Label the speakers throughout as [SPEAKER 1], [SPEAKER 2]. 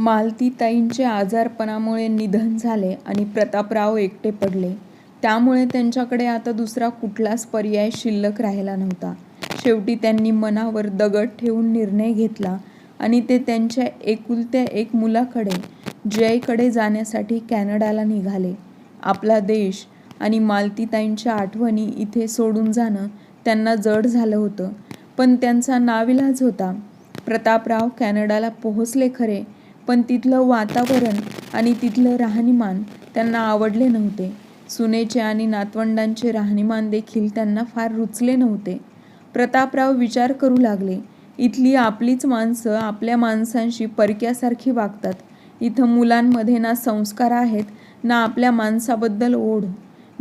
[SPEAKER 1] मालतीताईंचे आजारपणामुळे निधन झाले आणि प्रतापराव एकटे पडले. त्यामुळे त्यांच्याकडे आता दुसरा कुठलाच पर्याय शिल्लक राहिला नव्हता. शेवटी त्यांनी मनावर दगड ठेवून निर्णय घेतला आणि ते त्यांच्या एकुलत्या एक मुलाकडे, जयकडे जाण्यासाठी कॅनडाला निघाले. आपला देश आणि मालतीताईंच्या आठवणी इथे सोडून जाणं त्यांना जड झालं होतं, पण त्यांचा नाविलाज होता. प्रतापराव कॅनडाला पोहोचले खरे, पण तिथलं वातावरण आणि तिथलं राहणीमान त्यांना आवडले नव्हते. सुनेचे आणि नातवंडांचे राहणीमान देखील त्यांना फार रुचले नव्हते. प्रतापराव विचार करू लागले, इथली आपलीच माणसं आपल्या माणसांशी परक्यासारखी वागतात. इथं मुलांमध्ये ना संस्कार आहेत ना आपल्या माणसाबद्दल ओढ.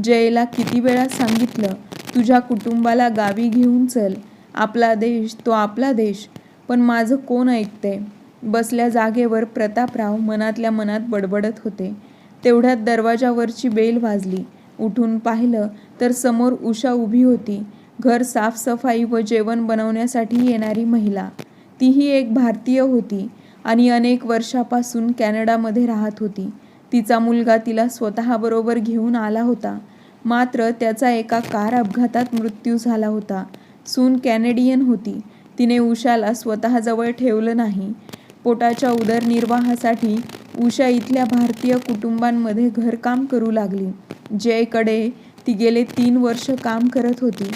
[SPEAKER 1] जयला किती वेळा सांगितलं, तुझ्या कुटुंबाला गावी घेऊन चल. आपला देश तो आपला देश, पण माझं कोण ऐकतंय? बसल्या जागेवर प्रतापराव मनातल्या मनात बडबडत होते. तेवढ्यात दरवाजावरची बेल वाजली. उठून पाहिलं तर समोर उषा उभी होती. घर साफसफाई व जेवण बनवण्यासाठी येणारी महिला. तीही एक भारतीय होती आणि अनेक वर्षापासून कॅनडामध्ये राहत होती. तिचा मुलगा तिला स्वतःबरोबर घेऊन आला होता, मात्र त्याचा एका कार अपघातात मृत्यू झाला होता. सून कॅनेडियन होती. तिने उषाला स्वतःजवळ ठेवलं नाही. पोटाच्या उदरनिर्वाहासाठी उषा इथल्या भारतीय कुटुंबांमध्ये घरकाम करू लागली. जयकडे ती गेले तीन वर्ष काम करत होती.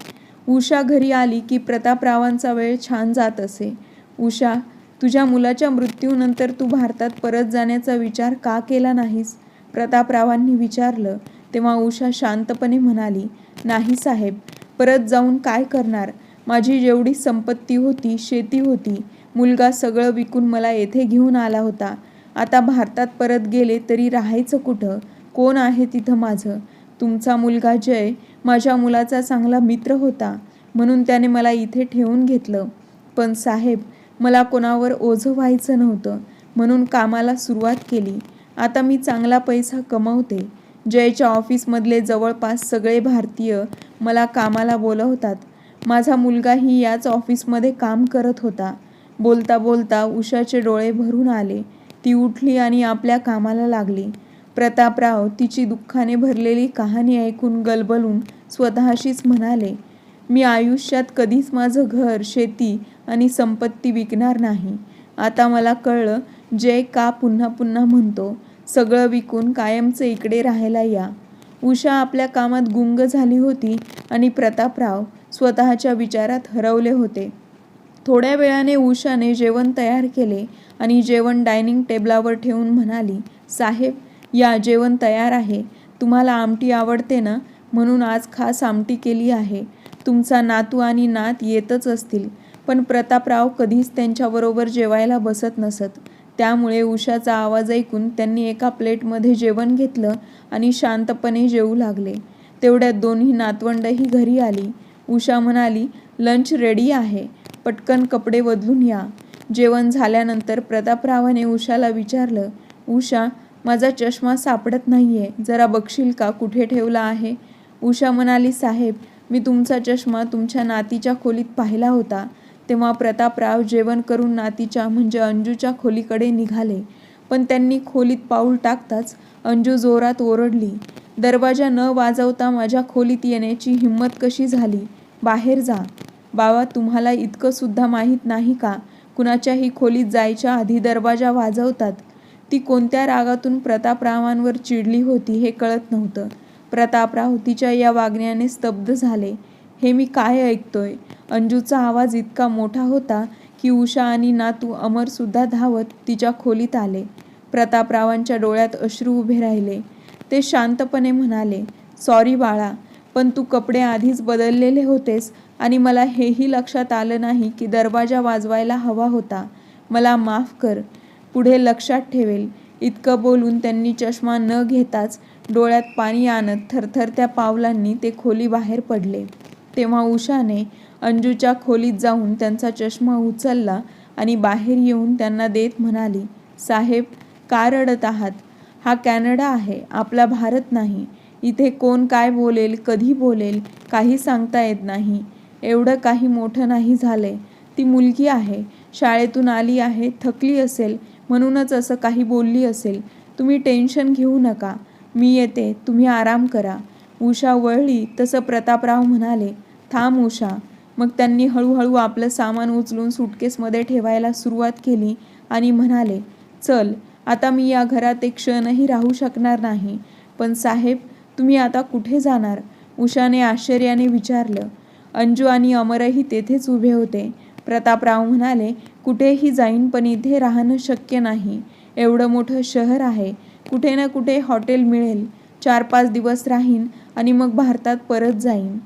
[SPEAKER 1] उषा घरी आली की प्रतापरावांचा वेळ छान जात असे. उषा, तुझ्या मुलाच्या मृत्यूनंतर तू भारतात परत जाण्याचा विचार का केला नाहीस? प्रतापरावांनी विचारलं. तेव्हा उषा शांतपणे म्हणाली, नाही साहेब, परत जाऊन काय करणार? माझी जेवढी संपत्ती होती, शेती होती, मुलगा सगळं विकून मला येथे घेऊन आला होता. आता भारतात परत गेले तरी राहायचं कुठं? कोण आहे तिथं माझं? तुमचा मुलगा जय माझ्या मुलाचा चांगला मित्र होता, म्हणून त्याने मला इथे ठेवून घेतलं. पण साहेब, मला कोणावर ओझं व्हायचं नव्हतं, म्हणून कामाला सुरुवात केली. आता मी चांगला पैसा कमवते. जयच्या ऑफिसमधले जवळपास सगळे भारतीय मला कामाला बोलवतात. माझा मुलगाही याच ऑफिसमध्ये काम करत होता. बोलता बोलता उषाचे डोळे भरून आले. ती उठली आणि आपल्या कामाला लागली. प्रतापराव तिची दुःखाने भरलेली कहाणी ऐकून गलबलून स्वतःशीच म्हणाले, मी आयुष्यात कधीच माझं घर, शेती आणि संपत्ती विकणार नाही. आता मला कळलं जय का पुन्हा पुन्हा म्हणतो, सगळं विकून कायमचं इकडे राहायला या. उषा आपल्या कामात गुंग झाली होती आणि प्रतापराव स्वतःच्या विचारात हरवले होते. थोड्या वेळाने उषाने जेवण तयार केले आणि जेवण डायनिंग टेबलावर ठेवून म्हणाली, साहेब, या जेवण तयार आहे. तुम्हाला आमटी आवडते ना, म्हणून आज खास आमटी केली आहे. तुमचा नातू आणि नात येतच असतील, पण प्रतापराव कधीच त्यांच्याबरोबर जेवायला बसत नसत. त्यामुळे उषाचा आवाज ऐकून त्यांनी एका प्लेटमध्ये जेवण घेतलं आणि शांतपणे जेवू लागले. तेवढ्यात दोन्ही नातवंडंही घरी आली. उषा म्हणाली, लंच रेडी आहे, पटकन कपडे बदलून या. जेवण झाल्यानंतर प्रतापरावाने उषाला विचारलं, उषा, माझा चष्मा सापडत नाही आहे जरा बघशील का कुठे ठेवला आहे? उषा म्हणाली, साहेब, मी तुमचा चष्मा तुमच्या नातीच्या खोलीत पाहिला होता. तेव्हा प्रतापराव जेवण करून नातीच्या म्हणजे अंजूच्या खोलीकडे निघाले, पण त्यांनी खोलीत पाऊल टाकताच अंजू जोरात ओरडली, दरवाजा न वाजवता माझ्या खोलीत येण्याची हिंमत कशी झाली? बाहेर जा. बाबा, तुम्हाला इतकं सुद्धा माहीत नाही का, कुणाच्याही खोलीत जायच्या आधी दरवाजा वाजवतात? ती कोणत्या रागातून प्रतापरावांवर चिडली होती हे कळत नव्हतं. प्रतापराव तिच्या या वागण्याने स्तब्ध झाले. हे मी काय ऐकतोय? अंजूचा आवाज इतका मोठा होता की उषा आणि नातू अमरसुद्धा धावत तिच्या खोलीत आले. प्रतापरावांच्या डोळ्यात अश्रू उभे राहिले. ते शांतपणे म्हणाले, सॉरी बाळा, पण तू कपडे आधीच बदललेले होतेस आणि मला हेही लक्षात आलं नाही की दरवाजा वाजवायला हवा होता. मला माफ कर. पुढे लक्षात ठेवेल. इतकं बोलून त्यांनी चष्मा न घेताच डोळ्यात पाणी आणत थरथरत्या पावलांनी ते खोली बाहेर पडले. तेव्हा उषाने अंजूच्या खोलीत जाऊन त्यांचा चष्मा उचलला आणि बाहेर येऊन त्यांना देत म्हणाली, साहेब, का रडत आहात? हा कॅनडा आहे, आपला भारत नाही. इथे कोण काय बोलेल, कधी बोलेल, काही सांगता येत नाही. एवढं काही मोठं नाही झालंय. ती मुलगी आहे, शाळेतून आली आहे, थकली असेल, म्हणूनच असं काही बोलली असेल. तुम्ही टेन्शन घेऊ नका. मी येते. तुम्ही आराम करा. उषा वळली तसं प्रतापराव म्हणाले थांब उषा. मग त्यांनी हळूहळू आपलं सामान उचलून सुटकेसमध्ये ठेवायला सुरुवात केली आणि म्हणाले चल आता मी या घरात एक क्षणही राहू शकणार नाही. पण साहेब तुम्ही आता कुठे जाणार? उषाने आश्चर्याने विचारलं अंजू आणि अमरही तेथेच उभे होते. प्रतापराव म्हणाले कुठेही जाईन पण इथे राहणं शक्य नाही. एवढं मोठं शहर आहे. कुठे ना कुठे हॉटेल मिळेल. चार पाच दिवस राहीन आणि मग भारतात परत जाईन.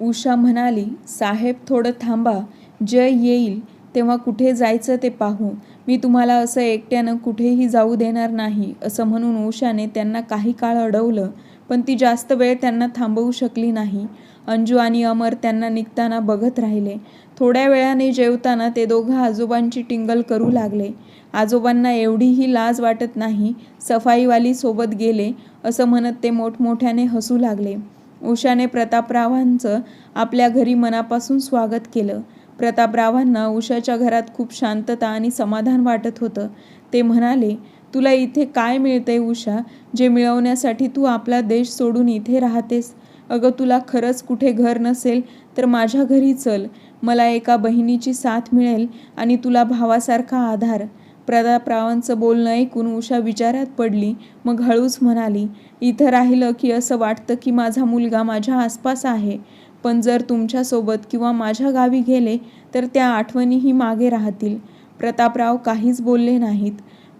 [SPEAKER 1] उषा म्हणाली साहेब थोडं थांबा. जय येईल. तेव्हा कुठे जायचं ते पाहू. मी तुम्हाला असं एकट्यानं कुठेही जाऊ देणार नाही असं म्हणून उषाने त्यांना काही काळ अडवलं पण ती जास्त वेळ त्यांना थांबवू शकली नाही. अंजू आणि अमर त्यांना निघताना बघत राहिले. थोड्या वेळाने जेवताना ते दोघं आजोबांची टिंगल करू लागले. आजोबांना एवढीही लाज वाटत नाही सफाईवाली सोबत गेले असं म्हणत ते मोठमोठ्याने हसू लागले. उषाने प्रतापरावांचं आपल्या घरी मनापासून स्वागत केलं. प्रतापरावांना उषाच्या घरात खूप शांतता आणि समाधान वाटत होतं. ते म्हणाले तुला इथे काय मिळते उषा? जे मिळवण्यासाठी तू आपला देश सोडून इथे राहतेस अगं तुला खरंच कुठे घर नसेल तर माझ्या घरी चल. मला एका बहिणीची साथ मिळेल आणि तुला भावासारखा आधार. प्रतापरावांचं बोलणं ऐकून उषा विचारात पडली मग हळूच म्हणाली इथं राहिलं की असं वाटतं की माझा मुलगा माझ्या आसपास आहे. पण जर तुमच्यासोबत किंवा माझ्या गावी गेले तर त्या आठवणीही मागे राहतील. प्रतापराव काहीच बोलले नाहीत.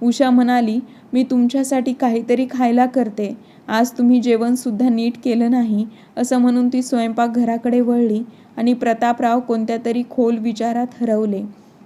[SPEAKER 1] उषा म्हणाली मी तुमच्यासाठी काहीतरी खायला करते. आज तुम्ही जेवणसुद्धा नीट केलं नाही असं म्हणून ती स्वयंपाकघराकडे वळली आणि प्रतापराव कोणत्या तरी खोल विचारात हरवले.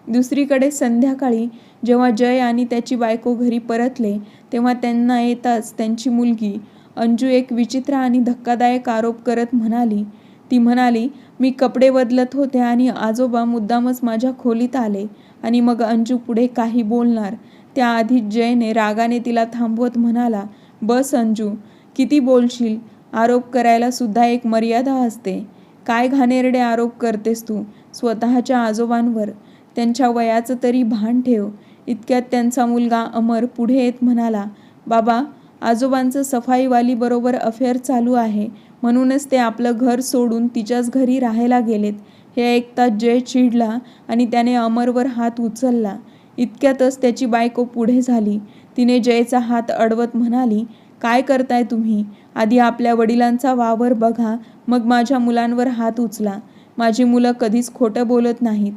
[SPEAKER 1] दुसरीकडे संध्याकाळी जेव्हा जय आणि त्याची बायको घरी परतले तेव्हा त्यांना येताच त्यांची मुलगी अंजू एक विचित्र आणि धक्कादायक आरोप करत म्हणाली. ती म्हणाली मी कपडे बदलत होते आणि आजोबा मुद्दामच माझ्या खोलीत आले आणि मग अंजू पुढे काही बोलणार. त्याआधी जयने रागाने तिला थांबवत म्हणाला बस अंजू किती बोलशील? आरोप करायला सुद्धा एक मर्यादा असते. काय घाणेरडे आरोप करतेस तू? स्वतःच्या आजोबांवर. त्यांच्या वयाचं तरी भान ठेव. इतक्यात त्यांचा मुलगा अमर पुढे येत म्हणाला बाबा आजोबांचं सफाईवालीबरोबर अफेअर चालू आहे. म्हणूनच ते आपलं घर सोडून तिच्याच घरी राहायला गेलेत. हे ऐकताच जय चिडला आणि त्याने अमरवर हात उचलला. इतक्यातच त्याची बायको पुढे झाली. तिने जयचा हात अडवत म्हणाली काय करताय तुम्ही? आधी आपल्या वडिलांचा वावर बघा. मग माझ्या मुलांवर हात उचला. माझी मुलं कधीच खोटं बोलत नाहीत.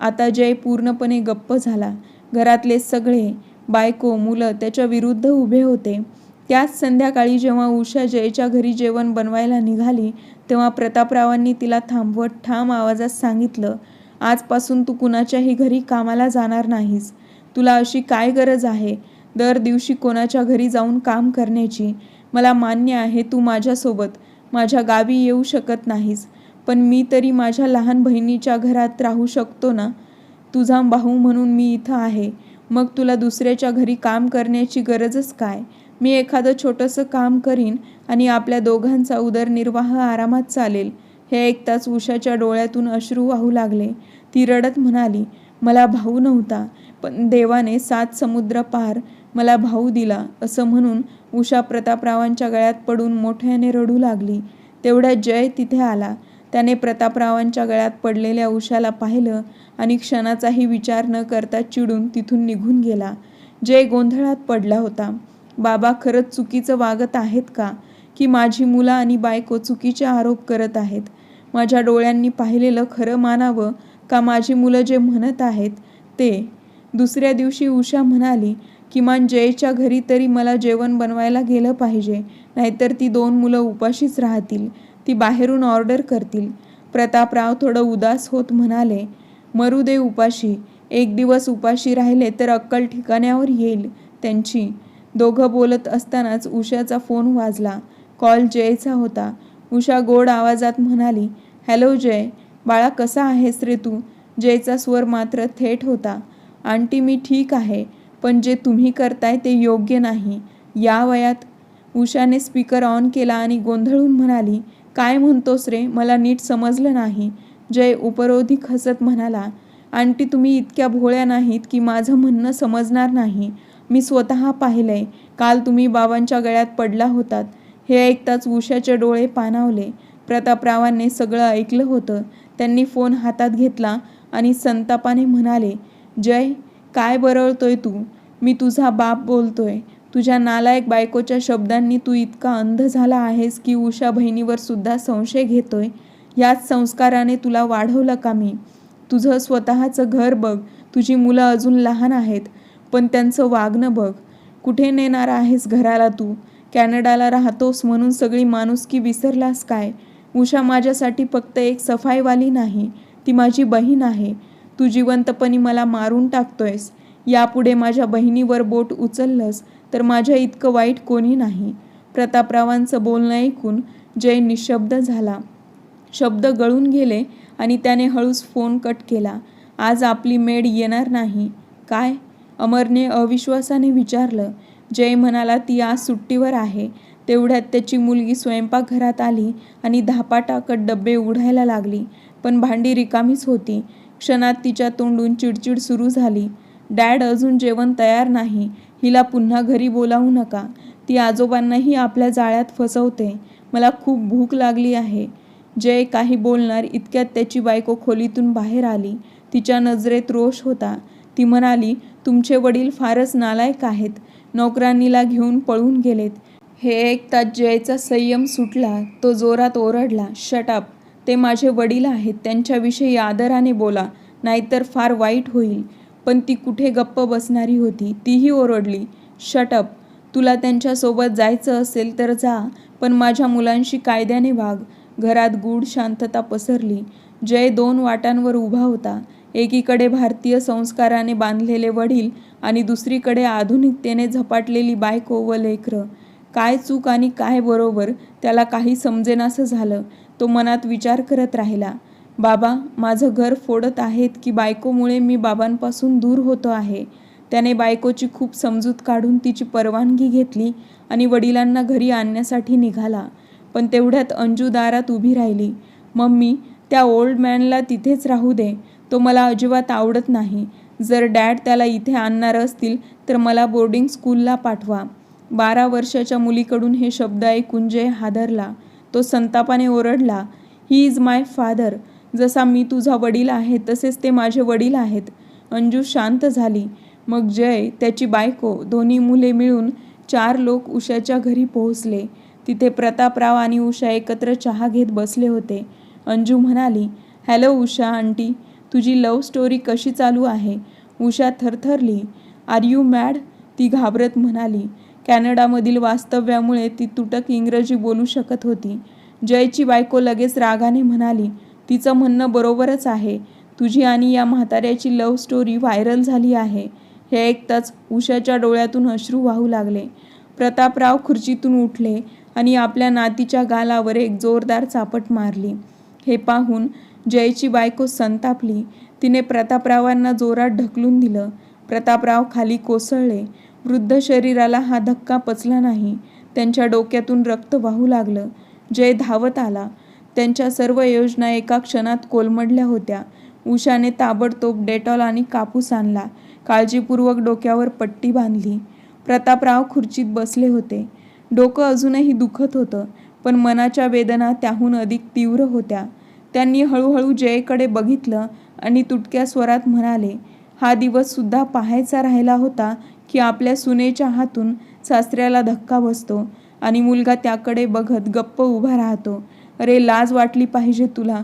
[SPEAKER 1] आता जय पूर्णपणे गप्प झाला. घरातले सगळे बायको मुलं त्याच्या विरुद्ध उभे होते. त्याच संध्याकाळी जेव्हा उषा जयच्या घरी जेवण बनवायला निघाली तेव्हा प्रतापरावांनी तिला थांबवत ठाम आवाजात सांगितलं आजपासून तू कुणाच्याही घरी कामाला जाणार नाहीस. तुला अशी काय गरज आहे? दर दिवशी कोणाच्या घरी जाऊन काम करण्याची. मला मान्य आहे तू माझ्यासोबत. माझ्या गावी येऊ शकत नाहीस. पण मी तरी माझ्या लहान बहिणीच्या घरात राहू शकतो ना? तुझा भाऊ म्हणून मी इथं आहे. मग तुला दुसऱ्याच्या घरी काम करण्याची गरजच काय? मी एखादं छोटंसं काम करीन आणि आपल्या दोघांचा उदरनिर्वाह आरामात चालेल. हे ऐकताच उषाच्या डोळ्यातून अश्रू वाहू लागले. ती रडत म्हणाली मला भाऊ नव्हता पण देवाने सात समुद्र पार मला भाऊ दिला असं म्हणून उषा प्रतापरावांच्या गळ्यात पडून मोठ्याने रडू लागली. तेवढ्या जय तिथे आला. त्याने प्रतापरावांच्या गळ्यात पडलेल्या उषाला पाहिलं आणि क्षणाचाही विचार न करता चिडून तिथून निघून गेला. जय गोंधळात पडला होता. बाबा खरंच चुकीचं वागत आहेत का? की माझी मुलं आणि बायको चुकीचे आरोप करत आहेत? माझ्या डोळ्यांनी पाहिलेलं खरं मानावं का माझी मुलं जे म्हणत आहेत ते? दुसऱ्या दिवशी उषा म्हणाली किमान जयच्या घरी तरी मला जेवण बनवायला गेलं पाहिजे. नाहीतर ती दोन मुलं उपाशीच राहतील. ती बाहेरून ऑर्डर करतील. प्रतापराव थोडं उदास होत म्हणाले मरू दे उपाशी. एक दिवस उपाशी राहिले तर अक्कल ठिकाण्यावर येईल. त्यांची दोघं बोलत असतानाच उषाचा फोन वाजला. कॉल जयचा होता. उषा गोड आवाजात म्हणाली हॅलो जय. बाळा कसा आहेस रे तू? जयचा स्वर मात्र थेट होता. आंटी मी ठीक आहे. पण जे तुम्ही करताय ते योग्य नाही. या वयात उषाने स्पीकर ऑन केला आणि गोंधळून म्हणाली काय म्हणतोस रे मला नीट समजलं नाही. जय उपरोधिक हसत म्हणाला आंटी तुम्ही इतक्या भोळ्या नाहीत की माझं म्हणणं समजणार नाही. मी स्वतः पाहिलंय. काल तुम्ही बाबांच्या गळ्यात पडला होतात. हे ऐकताच उषाचे डोळे पाणावले. प्रतापरावांनी सगळं ऐकलं होतं. त्यांनी फोन हातात घेतला आणि संतापाने म्हणाले जय काय बरळतोय तू? मी तुझा बाप बोलतोय. तुझ्या नालायक बायकोच्या शब्दांनी तू इतका अंध झाला आहेस की उषा बहिणीवर सुद्धा संशय घेतोय. याच संस्काराने तुला वाढवलं का मी? तुझं स्वतःचं घर बघ. तुझी मुलं अजून लहान आहेत पण त्यांचं वागणं बघ. कुठे नेणार आहेस घराला तू? कॅनडाला राहतोस म्हणून सगळी माणुसकी विसरलास काय? उषा माझ्यासाठी फक्त एक सफाईवाली नाही. ती माझी बहीण आहे. तू जिवंतपणी मला मारून टाकतोयस. यापुढे माझ्या बहिणीवर बोट उचललंस तर माझ्या इतकं वाईट कोणी नाही. प्रतापरावांचं बोलणं ऐकून जय निशब्द झाला. शब्द गळून गेले आणि त्याने हळूच फोन कट केला. आज आपली मेड येणार नाही. काय? अमरने अविश्वासाने विचारलं. जय म्हणाला ती आज सुट्टीवर आहे. तेवढ्यात त्याची मुलगी स्वयंपाकघरात आली आणि धापाटाकत डब्बे उघडायला लागली. पण भांडी रिकामीच होती. क्षणात तिच्या तोंडून चिडचिड सुरू झाली. डॅड अजून जेवण तयार नाही. हिला पुन्हा घरी बोलावू नका. ती आजोबांनाही आपल्या जाळ्यात फसवते. मला खूप भूक लागली आहे. जय काही बोलणार इतक्यात त्याची बायको खोलीतून बाहेर आली. तिच्या नजरेत रोष होता. ती म्हणाली तुमचे वडील फारच नालायक आहेत. नोकरांनीला घेऊन पळून गेलेत. हे ऐकताच जयचा संयम सुटला तो जोरात ओरडला. शटअप ते माझे वडील आहेत त्यांच्याविषयी आदराने बोला नाहीतर फार वाईट होईल. पण ती कुठे गप्प बसणारी होती तीही ओरडली. शटअप तुला त्यांच्यासोबत जायचं असेल तर जा पण माझ्या मुलांशी कायद्याने वाग घरात गूढ शांतता पसरली. जय दोन वाटांवर उभा होता. एकीकडे भारतीय संस्काराने बांधलेले वडील आणि दुसरीकडे आधुनिकतेने झपाटलेली बायको व लेकरं. काय चूक आणि काय बरोबर त्याला काही समजेनासं झालं. तो मनात विचार करत राहिला बाबा माझं घर फोडत आहेत की बायकोमुळे मी बाबांपासून दूर होतो आहे. त्याने बायकोची खूप समजूत काढून तिची परवानगी घेतली आणि वडिलांना घरी आणण्यासाठी निघाला. पण तेवढ्यात अंजू दारात उभी राहिली. मम्मी त्या ओल्ड मॅनला तिथेच राहू दे. तो मला अजिबात आवडत नाही. जर डॅड त्याला इथे आणणार असतील तर मला बोर्डिंग स्कूलला पाठवा. बारा वर्षाच्या मुलीकडून हे शब्द ऐकून जय हादरला. तो संतापाने ओरडला ही इज माय फादर जसा मी तुझा वडील आहे तसेच ते माझे वडील आहेत. अंजू शांत झाली. मग जय त्याची बायको दोन्ही मुले मिळून चार लोक उषाच्या घरी पोहोचले. तिथे प्रतापराव आणि उषा एकत्र चहा घेत बसले होते. अंजू म्हणाली हॅलो उषा आंटी. तुझी लव्ह स्टोरी कशी चालू आहे? उषा थरथरली आर यू मॅड ती घाबरत म्हणाली कॅनडामधील वास्तव्यामुळे ती तुटक इंग्रजी बोलू शकत होती. जयची बायको लगेच रागाने म्हणाली तिचं म्हणणं बरोबरच आहे. तुझी आणि या म्हाताऱ्याची लव्ह स्टोरी व्हायरल झाली आहे. हे ऐकताच उषाच्या डोळ्यातून अश्रू वाहू लागले. प्रतापराव खुर्चीतून उठले आणि आपल्या नातीच्या गालावर एक जोरदार चापट मारली. हे पाहून जयची बायको संतापली. तिने प्रतापरावांना जोरात ढकलून दिलं. प्रतापराव खाली कोसळले. वृद्ध शरीराला हा धक्का पचला नाही. त्यांच्या डोक्यातून रक्त वाहू लागलं. जय धावत आला. त्यांच्या सर्व योजना एका क्षणात कोलमडल्या होत्या. उषाने ताबडतोब डेटॉल आणि कापूस आणला. काळजीपूर्वक डोक्यावर पट्टी बांधली. प्रतापराव खुर्चीत बसले होते. डोकं अजूनही दुखत होतं पण मनाच्या वेदना त्याहून अधिक तीव्र होत्या. त्यांनी हळूहळू जयकडे बघितलं आणि तुटक्या स्वरात म्हणाले हा दिवससुद्धा पाहायचा राहिला होता की आपल्या सुनेच्या हातून सासऱ्याला धक्का बसतो आणि मुलगा त्याकडे बघत गप्प उभा राहतो. अरे लाज वाटली पाहिजे तुला.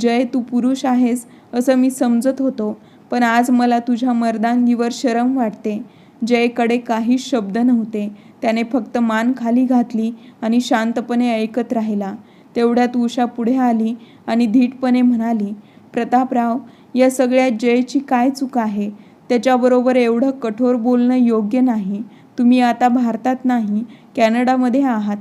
[SPEAKER 1] जय तू पुरुष आहेस असं मी समजत होतो पण आज मला तुझ्या मर्दांगीवर शरम वाटते. जयकडे काही शब्द नव्हते. त्याने फक्त मान खाली घातली आणि शांतपणे ऐकत राहिला. तेवढ्यात उषा पुढे आली आणि धीटपणे म्हणाली प्रतापराव या सगळ्यात जयची काय चूक आहे? त्याच्याबरोबर एवढं कठोर बोलणं योग्य नाही. तुम्ही आता भारतात नाही कॅनडामध्ये आहात.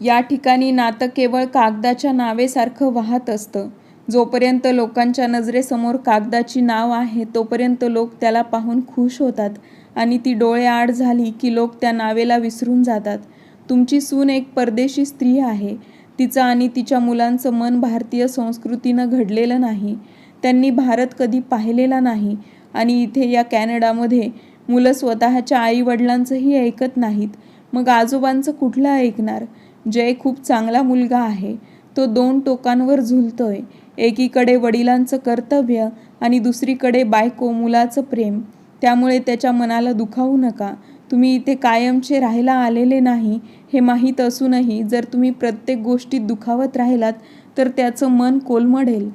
[SPEAKER 1] या ठिकाणी नातं केवळ कागदाच्या नावेसारखं वाहत असतं. जोपर्यंत लोकांच्या नजरेसमोर कागदाची नाव आहे तोपर्यंत लोक त्याला पाहून खुश होतात आणि ती डोळे आड झाली की लोक त्या नावेला विसरून जातात. तुमची सून एक परदेशी स्त्री आहे. तिचं आणि तिच्या मुलांचं मन भारतीय संस्कृतीनं घडलेलं नाही. त्यांनी भारत कधी पाहिलेला नाही. आणि इथे या कॅनडामध्ये मुलं स्वतःच्या आईवडिलांचंही ऐकत नाहीत. मग आजोबांचं कुठलं ऐकणार? जय खूप चांगला मुलगा आहे. तो दोन टोकांवर झुलतोय. एकीकडे वडिलांचं कर्तव्य आणि दुसरीकडे बायको मुलाचं प्रेम. त्यामुळे त्याच्या मनाला दुखावू नका. तुम्ही इथे कायमचे राहायला आलेले नाही हे माहीत असूनही जर तुम्ही प्रत्येक गोष्टीत दुखावत राहिलात तर त्याचं मन कोलमडेल.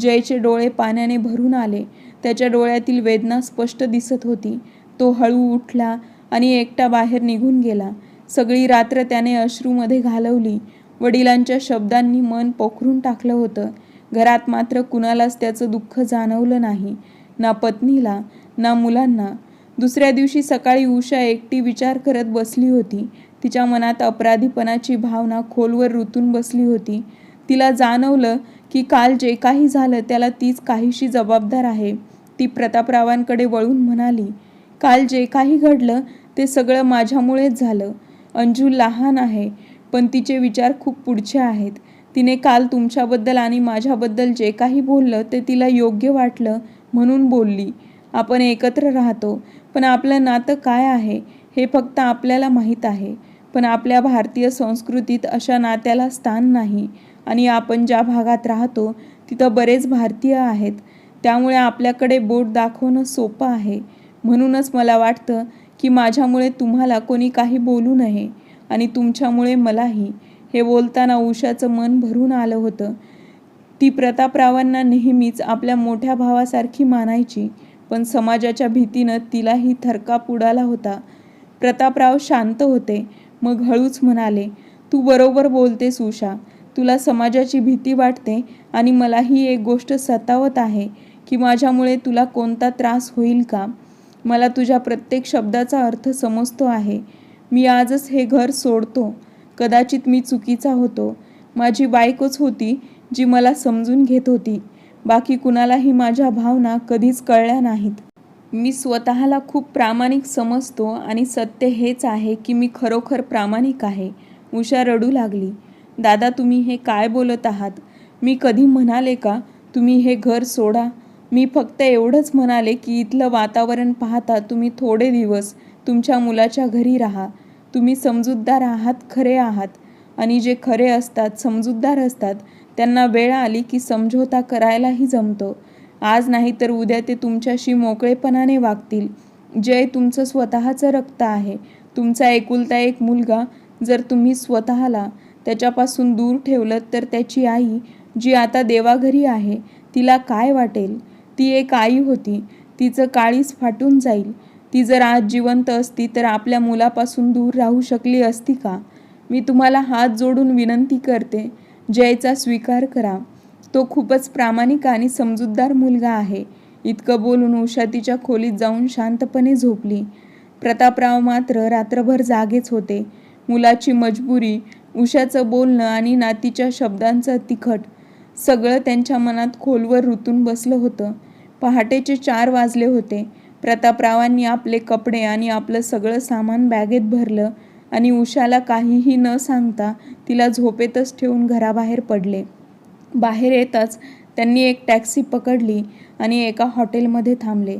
[SPEAKER 1] जयचे डोळे पाण्याने भरून आले. त्याच्या डोळ्यातील वेदना स्पष्ट दिसत होती. तो हळू उठला आणि एकटा बाहेर निघून गेला. सगळी रात्र त्याने अश्रूमध्ये घालवली. वडिलांच्या शब्दांनी मन पोखरून टाकलं होतं. घरात मात्र कुणालाच त्याचं दुःख जाणवलं नाही. ना पत्नीला ना मुलांना. दुसऱ्या दिवशी सकाळी उषा एकटी विचार करत बसली होती. तिच्या मनात अपराधीपणाची भावना खोलवर रुतून बसली होती. तिला जाणवलं की काल जे काही झालं त्याला तीच काहीशी जबाबदार आहे. ती प्रतापरावांकडे वळून म्हणाली काल जे काही घडलं ते सगळं माझ्यामुळेच झालं. अंजू लहान आहे पण तिचे विचार खूप पुढचे आहेत. तिने काल तुमच्याबद्दल आणि माझ्याबद्दल जे काही बोललं ते तिला योग्य वाटलं म्हणून बोलली. आपण एकत्र राहतो पण आपलं नातं काय आहे हे फक्त आपल्याला माहीत आहे. पण आपल्या भारतीय संस्कृतीत अशा नात्याला स्थान नाही. आणि आपण ज्या भागात राहतो तिथं बरेच भारतीय आहेत. त्यामुळे आपल्याकडे बोट दाखवणं सोपं आहे. म्हणूनच मला वाटतं की माझ्यामुळे तुम्हाला कोणी काही बोलू नये आणि तुमच्यामुळे मलाही. हे बोलताना उषाचं मन भरून आलं होतं. ती प्रतापरावांना नेहमीच आपल्या मोठ्या भावासारखी मानायची पण समाजाच्या भीतीनं तिलाही थरकाप उडाला होता. प्रतापराव शांत होते मग हळूच म्हणाले तू बरोबर बोलतेस उषा. तुला समाजाची भीती वाटते आणि मला ही एक गोष्ट सतावत आहे की माझ्यामुळे तुला कोणता त्रास होईल का? मला तुझ्या प्रत्येक शब्दाचा अर्थ समजतो आहे. मी आजच हे घर सोडतो. कदाचित मी चुकीचा होतो. माझी बायकोच होती जी मला समजून घेत होती. बाकी कुणालाही माझ्या भावना कधीच कळल्या नाहीत. मी स्वतःला खूप प्रामाणिक समजतो आणि सत्य हेच आहे की मी खरोखर प्रामाणिक आहे. उषा रडू लागली. दादा तुम्ही हे काय बोलत आहात? मी कधी म्हणाले का तुम्ही हे घर सोडा? मी फक्त एवढंच म्हणाले की इथलं वातावरण पाहता तुम्ही थोडे दिवस तुमच्या मुलाच्या घरी राहा. तुम्ही समजूतदार आहात खरे आहात. आणि जे खरे असतात समजूतदार असतात त्यांना वेळ आली की समझोता करायलाही जमतो. आज नाही तर उद्या ते तुमच्याशी मोकळेपणाने वागतील. जय तुमचं स्वतःचं रक्त आहे. तुमचा एकुलता एक मुलगा जर तुम्ही स्वतःला त्याच्यापासून दूर ठेवलं तर त्याची आई जी आता देवाघरी आहे तिला काय वाटेल? ती एक आई होती. तिचं काळीच फाटून जाईल. ती जर आज जिवंत असती तर आपल्या मुलापासून दूर राहू शकली असती का? मी तुम्हाला हात जोडून विनंती करते जयचा स्वीकार करा. तो खूपच प्रामाणिक आणि समजूतदार मुलगा आहे. इतकं बोलून उषा तिच्या खोलीत जाऊन शांतपणे झोपली. प्रतापराव मात्र रात्रभर जागेच होते. मुलाची मजबुरी उषाचं बोलणं आणि नातीच्या शब्दांचं तिखट सगळं त्यांच्या मनात खोलवर रुतून बसलं होतं. पहाटेचे चार वाजले होते. प्रतापरावांनी आपले कपडे आणि आपलं सगळं सामान बॅगेत भरलं आणि उषाला काहीही न सांगता तिला झोपेतच ठेवून घराबाहेर पडले. बाहेर येताच त्यांनी एक टॅक्सी पकडली आणि एका हॉटेलमध्ये थांबले.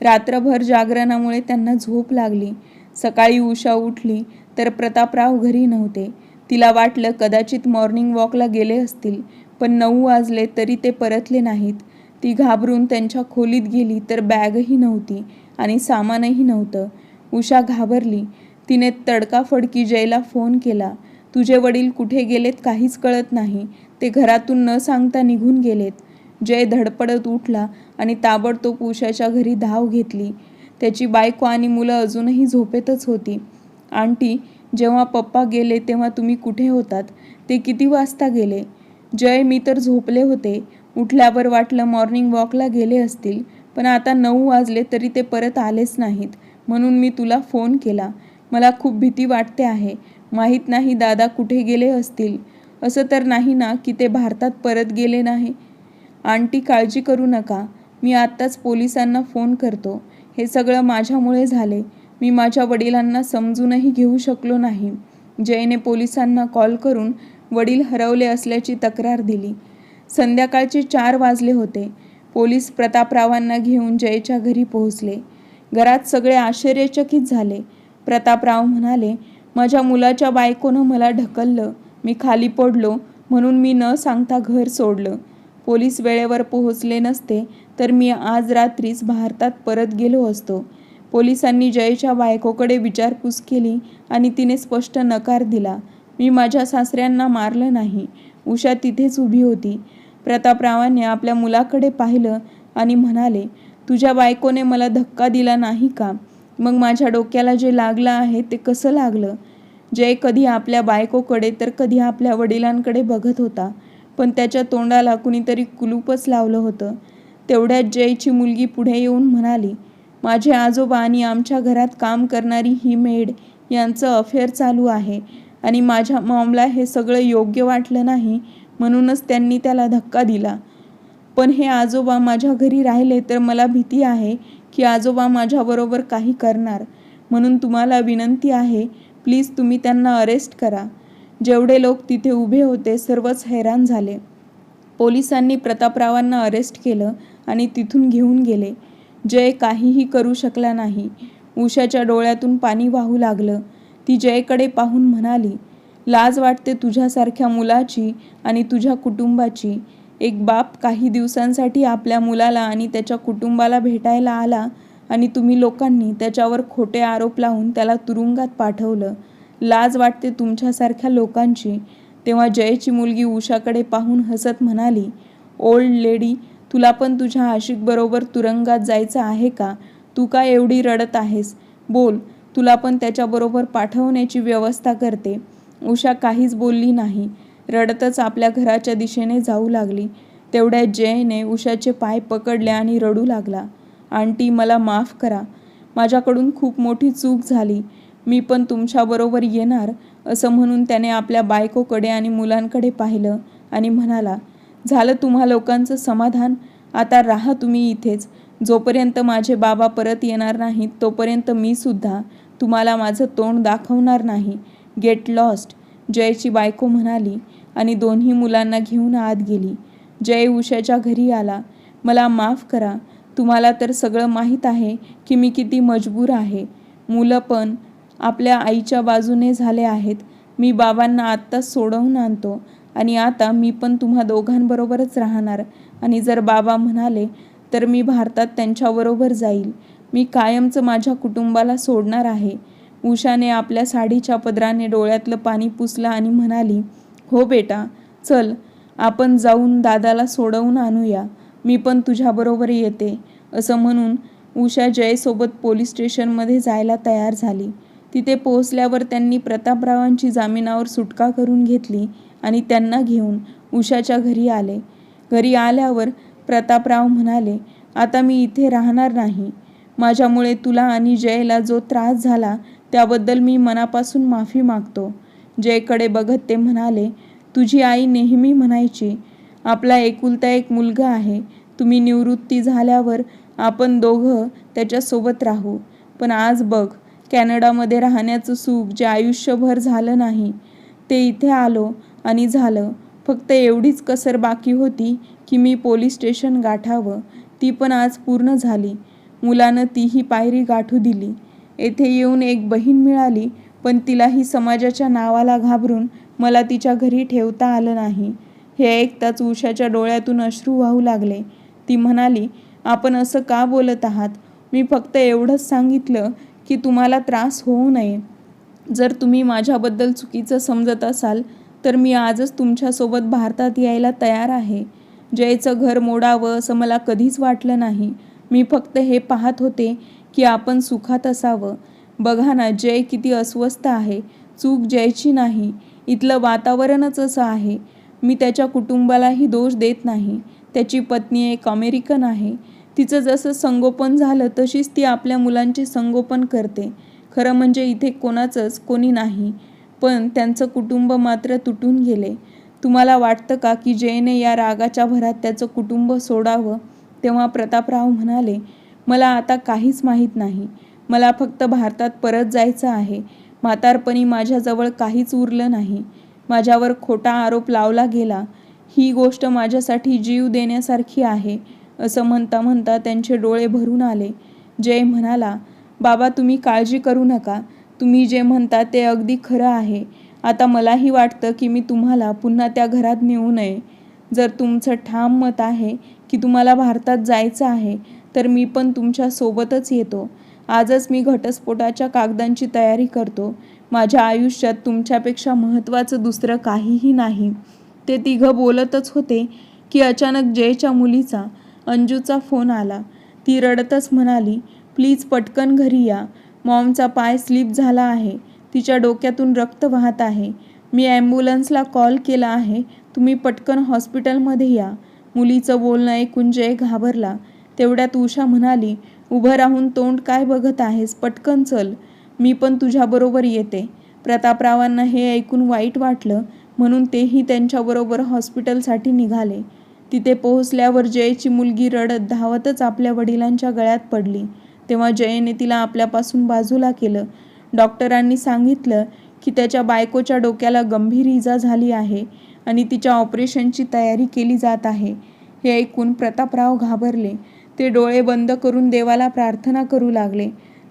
[SPEAKER 1] रात्रभर जागरणामुळे त्यांना झोप लागली. सकाळी उषा उठली तर प्रतापराव घरी नव्हते. तिला वाटलं कदाचित मॉर्निंग वॉकला गेले असतील पण नऊ वाजले तरी ते परतले नाहीत. ती घाबरून त्यांच्या खोलीत गेली तर बॅगही नव्हती आणि सामानही नव्हतं. उषा घाबरली. तिने तडकाफडकी जयला फोन केला. तुझे वडील कुठे गेलेत काहीच कळत नाही. ते घरातून न सांगता निघून गेलेत. जय धडपडत उठला आणि ताबडतोब उषाच्या घरी धाव घेतली. त्याची बायको आणि मुलं अजूनही झोपेतच होती. आंटी जेव्हा पप्पा गेले तेव्हा तुम्ही कुठे होतात? ते किती वाजता गेले? जय मी तर झोपले होते. उठल्यावर वाटलं मॉर्निंग वॉकला गेले असतील पण आता नऊ वाजले तरी ते परत आलेच नाहीत. म्हणून मी तुला फोन केला. मला खूप भीती वाटते आहे. माहीत नाही दादा कुठे गेले असतील. असं तर नाही ना की ते भारतात परत गेले नाही. आंटी काळजी करू नका. मी आत्ताच पोलिसांना फोन करतो. हे सगळं माझ्यामुळे झाले. मी माझ्या वडिलांना समजूनही घेऊ शकलो नाही. जयने पोलिसांना कॉल करून वडील हरवले असल्याची तक्रार दिली. संध्याकाळचे चार वाजले होते. पोलीस प्रतापरावांना घेऊन जयच्या घरी पोहोचले. घरात सगळे आश्चर्यचकित झाले. प्रतापराव म्हणाले माझ्या मुलाच्या बायकोनं मला ढकललं. मी खाली पडलो म्हणून मी न सांगता घर सोडलं. पोलीस वेळेवर पोहोचले नसते तर मी आज रात्रीच भारतात परत गेलो असतो. पोलिसांनी जयच्या बायकोकडे विचारपूस केली आणि तिने स्पष्ट नकार दिला. मी माझ्या सासऱ्यांना मारलं नाही. उषा तिथेच उभी होती. प्रतापरावांनी आपल्या मुलाकडे पाहिलं आणि म्हणाले तुझ्या बायकोने मला धक्का दिला नाही का? मग माझ्या डोक्याला जे लागलं आहे ते कसं लागलं? जय कधी आपल्या बायकोकडे तर कधी आपल्या वडिलांकडे बघत होता. पण त्याच्या तोंडाला कुणीतरी कुलूपच लावलं होतं. तेवढ्यात जयची मुलगी पुढे येऊन म्हणाली माझे आजोबा आणि आमच्या घरात काम करणारी ही मेड यांचं अफेअर चालू आहे आणि माझ्या मॉमला हे सगळं योग्य वाटलं नाही म्हणूनच त्यांनी त्याला धक्का दिला. पण हे आजोबा माझ्या घरी राहिले तर मला भीती आहे की आजोबा माझ्याबरोबर काही करणार. म्हणून तुम्हाला विनंती आहे प्लीज तुम्ही त्यांना अरेस्ट करा. जेवढे लोक तिथे उभे होते सर्वच हैराण झाले. पोलिसांनी प्रतापरावांना अरेस्ट केलं आणि तिथून घेऊन गेले. जय काहीही करू शकला नाही. उषाच्या डोळ्यातून पाणी वाहू लागलं. ती जयकडे पाहून म्हणाली लाज वाटते तुझ्यासारख्या मुलाची आणि तुझ्या कुटुंबाची. एक बाप काही दिवसांसाठी आपल्या मुलाला आणि त्याच्या कुटुंबाला भेटायला आला आणि तुम्ही लोकांनी त्याच्यावर खोटे आरोप लावून त्याला तुरुंगात पाठवलं. लाज वाटते तुमच्यासारख्या लोकांची. तेव्हा जयची मुलगी उषाकडे पाहून हसत म्हणाली ओल्ड लेडी तुला पण तुझ्या आशिकबरोबर तुरुंगात जायचं आहे का? तू का एवढी रडत आहेस? बोल तुला पण त्याच्याबरोबर पाठवण्याची व्यवस्था करते. उषा काहीच बोलली नाही. रडतच आपल्या घराच्या दिशेने जाऊ लागली. तेवढ्या जयने उषाचे पाय पकडले आणि रडू लागला. आंटी मला माफ करा. माझ्याकडून खूप मोठी चूक झाली. मी पण तुमच्याबरोबर येणार असं म्हणून त्याने आपल्या बायकोकडे आणि मुलांकडे पाहिलं आणि म्हणाला झालं तुम्हा लोकांचं समाधान? आता राहा तुम्ही इथेच. जोपर्यंत माझे बाबा परत येणार नाहीत तोपर्यंत मी सुद्धा तुम्हाला माझं तोंड दाखवणार नाही. गेट लॉस्ट जयची बायको म्हणाली आणि दोन्ही मुलांना घेऊन आत गेली. जय उषाच्या घरी आला. मला माफ करा. तुम्हाला तर सगळं माहीत आहे की मी किती मजबूर आहे. मुलं पण आपल्या आईच्या बाजूने झाले आहेत. मी बाबांना आत्ताच सोडवून आणतो. आणि आता मी पण तुम्हा दोघांबरोबरच राहणार. आणि जर बाबा म्हणाले तर मी भारतात त्यांच्याबरोबर जाईल. मी कायमचं माझ्या कुटुंबाला सोडणार आहे. उषाने आपल्या साडीच्या पदराने डोळ्यातलं पाणी पुसलं आणि म्हणाली हो बेटा चल आपण जाऊन दादाला सोडवून आणूया. मी पण तुझ्याबरोबर येते. असं म्हणून उषा जयसोबत पोलीस स्टेशनमध्ये जायला तयार झाली. तिथे पोहोचल्यावर त्यांनी प्रतापरावांची जामिनावर सुटका करून घेतली. आणि त्यांना घेऊन उषाच्या घरी आले. घरी आल्यावर प्रतापराव म्हणाले आता मी इथे राहणार नाही. माझ्यामुळे तुला आणि जयला जो त्रास झाला त्याबद्दल मी मनापासून माफी मागतो. जयकडे बघत ते म्हणाले तुझी आई नेहमी म्हणायची आपला एकुलता एक मुलगा आहे. तुम्ही निवृत्ती झाल्यावर आपण दोघं त्याच्यासोबत राहू. पण आज बघ कॅनडामध्ये राहण्याचं सुख जे आयुष्यभर झालं नाही ते इथे आलो आणि झालं. फक्त एवढीच कसर बाकी होती की मी पोलीस स्टेशन गाठावं. ती पण आज पूर्ण झाली. मुलानं तीही पायरी गाठू दिली. येथे येऊन एक बहीण मिळाली पण तिलाही समाजाच्या नावाला घाबरून मला तिच्या घरी ठेवता आलं नाही. हे ऐकताच उषाच्या डोळ्यातून अश्रू वाहू लागले. ती म्हणाली आपण असं का बोलत आहात? मी फक्त एवढंच सांगितलं की तुम्हाला त्रास होऊ नये. जर तुम्ही माझ्याबद्दल चुकीचं समजत असाल तर मी आजच तुमच्यासोबत भारतात यायला तयार आहे. जयचं घर मोडावं असं मला कधीच वाटलं नाही. मी फक्त हे पाहत होते की आपण सुखात असावं. बघा ना जय किती अस्वस्थ आहे. चूक जयची नाही. इथलं वातावरणच असं आहे. मी त्याच्या कुटुंबालाही दोष देत नाही. त्याची पत्नी एक अमेरिकन आहे. तिचं जसं संगोपन झालं तशीच ती आपल्या मुलांचे संगोपन करते. खरं म्हणजे इथे कोणाचंच कोणी नाही. पण त्यांचं कुटुंब मात्र तुटून गेले. तुम्हाला वाटतं का की जयने या रागाच्या भरात त्याचं कुटुंब सोडावं? तेव्हा प्रतापराव म्हणाले मला आता काहीच माहीत नाही. मला फक्त भारतात परत जायचं आहे. म्हातारपणी माझ्याजवळ काहीच उरलं नाही. माझ्यावर खोटा आरोप लावला गेला. ही गोष्ट माझ्यासाठी जीव देण्यासारखी आहे असं म्हणता म्हणता त्यांचे डोळे भरून आले. जय म्हणाला बाबा तुम्ही काळजी करू नका. तुम्ही जे म्हणता ते अगदी खरं आहे. आता मलाही वाटतं की मी तुम्हाला पुन्हा त्या घरात नेऊ नये. जर तुमचं ठाम मत आहे की तुम्हाला भारतात जायचं आहे तर मी पण तुमच्यासोबतच येतो. आजच मी घटस्फोटाच्या कागदांची तयारी करतो. माझ्या आयुष्यात तुमच्यापेक्षा महत्त्वाचं दुसरं काहीही नाही. ते तिघं बोलतच होते की अचानक जयच्या मुलीचा अंजूचा फोन आला. ती रडतच म्हणाली प्लीज पटकन घरी या. मॉमचा पाय स्लिप झाला आहे. तिच्या डोक्यातून रक्त वाहत आहे. मी ॲम्ब्युलन्सला कॉल केला आहे. तुम्ही पटकन हॉस्पिटलमध्ये या. मुलीचं बोलणं ऐकून जय घाबरला. तेवढ्यात उषा म्हणाली उभं राहून तोंड काय बघत आहेस? पटकन चल. मी पण तुझ्याबरोबर येते. प्रतापरावांना हे ऐकून वाईट वाटलं म्हणून तेही त्यांच्याबरोबर हॉस्पिटलसाठी निघाले. तिथे पोहोचल्यावर जयची मुलगी रडत धावतच आपल्या वडिलांच्या गळ्यात पडली. तेव्हा जयने तिला आपल्यापासून बाजूला केलं. डॉक्टरांनी सांगितलं की त्याच्या बायकोच्या डोक्याला गंभीर इजा झाली आहे आणि तिच्या ऑपरेशनची तयारी केली जात आहे. हे ऐकून प्रतापराव घाबरले. ते डोळे बंद करून देवाला प्रार्थना करू लागले.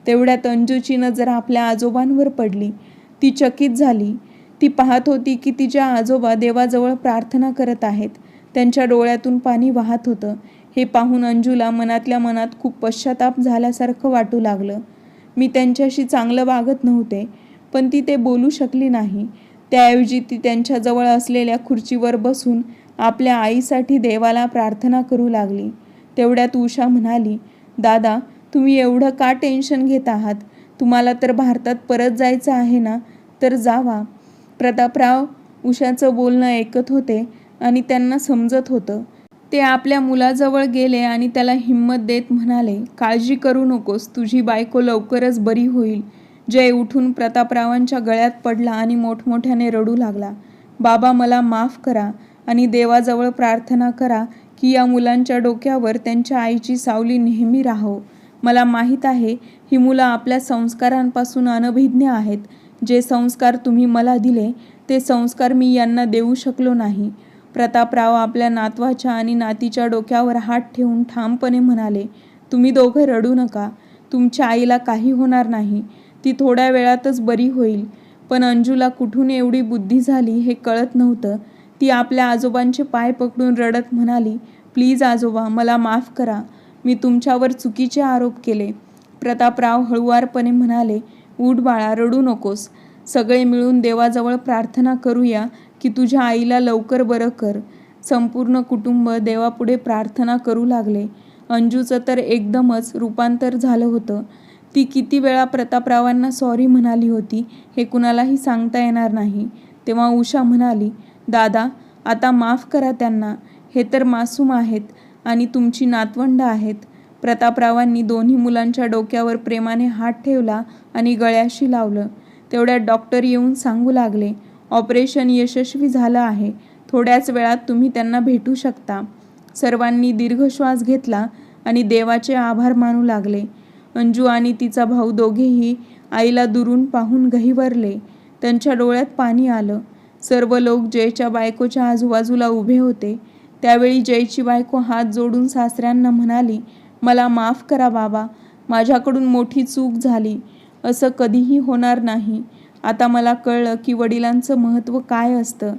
[SPEAKER 1] तेवढ्यात अंजूची नजर आपल्या आजोबांवर पडली. ती चकित झाली. ती पाहत होती की तिच्या आजोबा देवाजवळ प्रार्थना करत आहेत. त्यांच्या डोळ्यातून पाणी वाहत होतं. हे पाहून अंजूला मनातल्या मनात खूप पश्चाताप झाल्यासारखं वाटू लागलं. मी त्यांच्याशी चांगलं वागत नव्हते पण ती ते बोलू शकली नाही. त्याऐवजी ती त्यांच्याजवळ असलेल्या खुर्चीवर बसून आपल्या आईसाठी देवाला प्रार्थना करू लागली. तेवढ्यात उषा म्हणाली दादा तुम्ही एवढं का टेन्शन घेत आहात? तुम्हाला तर भारतात परत जायचं आहे ना? तर जावा. प्रतापराव उषाचं बोलणं ऐकत होते आणि त्यांना समजत होतं. ते आपल्या मुलाजवळ गेले आणि त्याला हिंमत देत म्हणाले काळजी करू नकोस तुझी बायको लवकरच बरी होईल. जय उठून प्रतापरावांच्या गळ्यात पडला आणि मोठमोठ्याने रडू लागला. बाबा मला माफ करा आणि देवाजवळ प्रार्थना करा की या मुलांच्या डोक्यावर त्यांच्या आईची सावली नेहमी राहो. मला माहीत आहे ही मुलं आपल्या संस्कारांपासून अनभिज्ञ आहेत. जे संस्कार तुम्ही मला दिले ते संस्कार मी यांना देऊ शकलो नाही. प्रतापराव आपल्या नातवाच्या आणि नातीच्या डोक्यावर हात ठेवून ठामपणे म्हणाले तुम्ही दोघं रडू नका. तुमच्या आईला काही होणार नाही. ती थोड्या वेळातच बरी होईल. पण अंजूला कुठून एवढी बुद्धी झाली हे कळत नव्हतं. ती आपल्या आजोबांचे पाय पकडून रडत म्हणाली प्लीज आजोबा मला माफ करा. मी तुमच्यावर चुकीचे आरोप केले. प्रतापराव हळुवारपणे म्हणाले उठ बाळा रडू नकोस. सगळे मिळून देवाजवळ प्रार्थना करूया. की तुझ्या आईला लवकर बरं कर. संपूर्ण कुटुंब देवापुढे प्रार्थना करू लागले. अंजूचं तर एकदमच रूपांतर झालं होतं. ती किती वेळा प्रतापरावांना सॉरी म्हणाली होती हे कुणालाही सांगता येणार नाही. तेव्हा उषा म्हणाली दादा आता माफ करा त्यांना. हे तर मासूम आहेत आणि तुमची नातवंड आहेत. प्रतापरावांनी दोन्ही मुलांच्या डोक्यावर प्रेमाने हात ठेवला आणि गळ्याशी लावलं. तेवढ्यात डॉक्टर येऊन सांगू लागले ऑपरेशन यशस्वी झालं आहे. थोड्याच वेळात तुम्ही त्यांना भेटू शकता. सर्वांनी दीर्घ श्वास घेतला आणि देवाचे आभार मानू लागले. अंजू आणि तिचा भाऊ दोघेही आईला दुरून पाहून गहिवरले त्यांच्या डोळ्यात पाणी आलं. सर्व लोक जयच्या बायकोच्या आजूबाजूला उभे होते. त्यावेळी जयची बायको हात जोडून सासऱ्यांना म्हणाली मला माफ करा बाबा. माझ्याकडून मोठी चूक झाली. असं कधीही होणार नाही. आता मला कळलं की वडिलांचं महत्त्व काय असतं.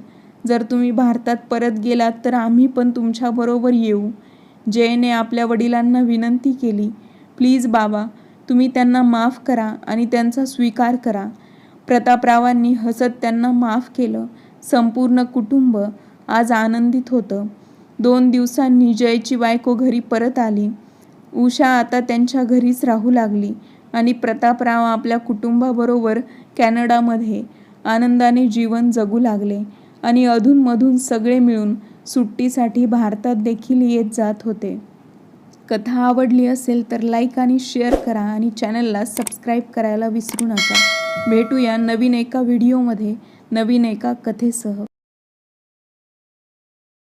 [SPEAKER 1] जर तुम्ही भारतात परत गेलात तर आम्ही पण तुमच्याबरोबर येऊ. जयने आपल्या वडिलांना विनंती केली प्लीज बाबा तुम्ही त्यांना माफ करा आणि त्यांचा स्वीकार करा. प्रतापरावांनी हसत त्यांना माफ केलं. संपूर्ण कुटुंब आज आनंदित होतं. दोन दिवसांनी जयची बायको घरी परत आली. उषा आता त्यांच्या घरीच राहू लागली आणि प्रतापराव आपल्या कुटुंबाबरोबर कॅनडामध्ये आनंदाने जीवन जगू लागले आणि अधूनमधून सगळे मिळून सुट्टीसाठी भारतात देखील येत जात होते. कथा आवडली असेल तर लाईक आणि शेअर करा आणि चॅनलला सबस्क्राईब करायला विसरू नका. भेटूया नवीन एका व्हिडिओमध्ये नवीन एका कथेसह.